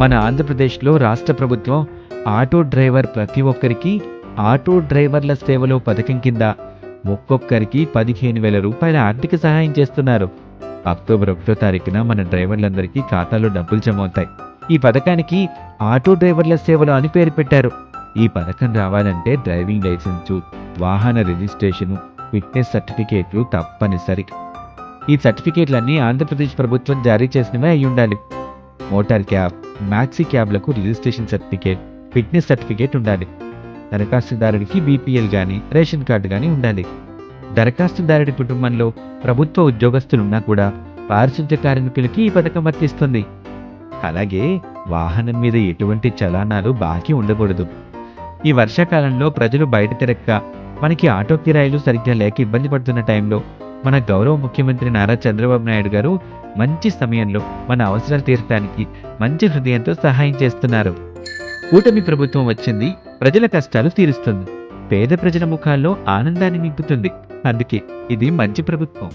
మన ఆంధ్రప్రదేశ్లో రాష్ట్ర ప్రభుత్వం ఆటో డ్రైవర్ ప్రతి ఒక్కరికి ఆటో డ్రైవర్ల సేవలో పథకం కింద ఒక్కొక్కరికి పదిహేను వేల రూపాయల ఆర్థిక సహాయం చేస్తున్నారు. అక్టోబర్ ఒకటో తారీఖున మన డ్రైవర్లందరికీ ఖాతాలో డబ్బులు జమ అవుతాయి. ఈ పథకానికి ఆటో డ్రైవర్ల సేవలు అని పేరు పెట్టారు. ఈ పథకం రావాలంటే డ్రైవింగ్ లైసెన్సు వాహన రిజిస్ట్రేషను ఫిట్నెస్ సర్టిఫికేట్లు తప్పనిసరి. ఈ సర్టిఫికేట్లన్నీ ఆంధ్రప్రదేశ్ ప్రభుత్వం జారీ చేసినవే అయి ఉండాలి మోటార్ క్యాబ్ మ్యాక్సీ క్యాబ్లకు రిజిస్ట్రేషన్ సర్టిఫికేట్ ఫిట్నెస్ సర్టిఫికేట్ ఉండాలి. దరఖాస్తుదారుడికి బీపీఎల్ కానీ రేషన్ కార్డు కానీ ఉండాలి. దరఖాస్తుదారుడి కుటుంబంలో ప్రభుత్వ ఉద్యోగస్తులున్నా కూడా పారిశుద్ధ్య కార్మికులకి ఈ పథకం వర్తిస్తుంది. అలాగే వాహనం మీద ఎటువంటి చలానాలు బాకీ ఉండకూడదు. ఈ వర్షాకాలంలో ప్రజలు బయట తిరక్క మనకి ఆటో కిరాయిలు సరిగ్గా లేక ఇబ్బంది పడుతున్న టైంలో మన గౌరవ ముఖ్యమంత్రి నారా చంద్రబాబు నాయుడు గారు మంచి సమయంలో మన అవసరాలు తీర్చడానికి మంచి హృదయంతో సహాయం చేస్తున్నారు. కూటమి ప్రభుత్వం వచ్చింది ప్రజల కష్టాలు తీరుస్తుంది. పేద ప్రజల ముఖాల్లో ఆనందాన్ని నింపుతుంది. అందుకే ఇది మంచి ప్రభుత్వం.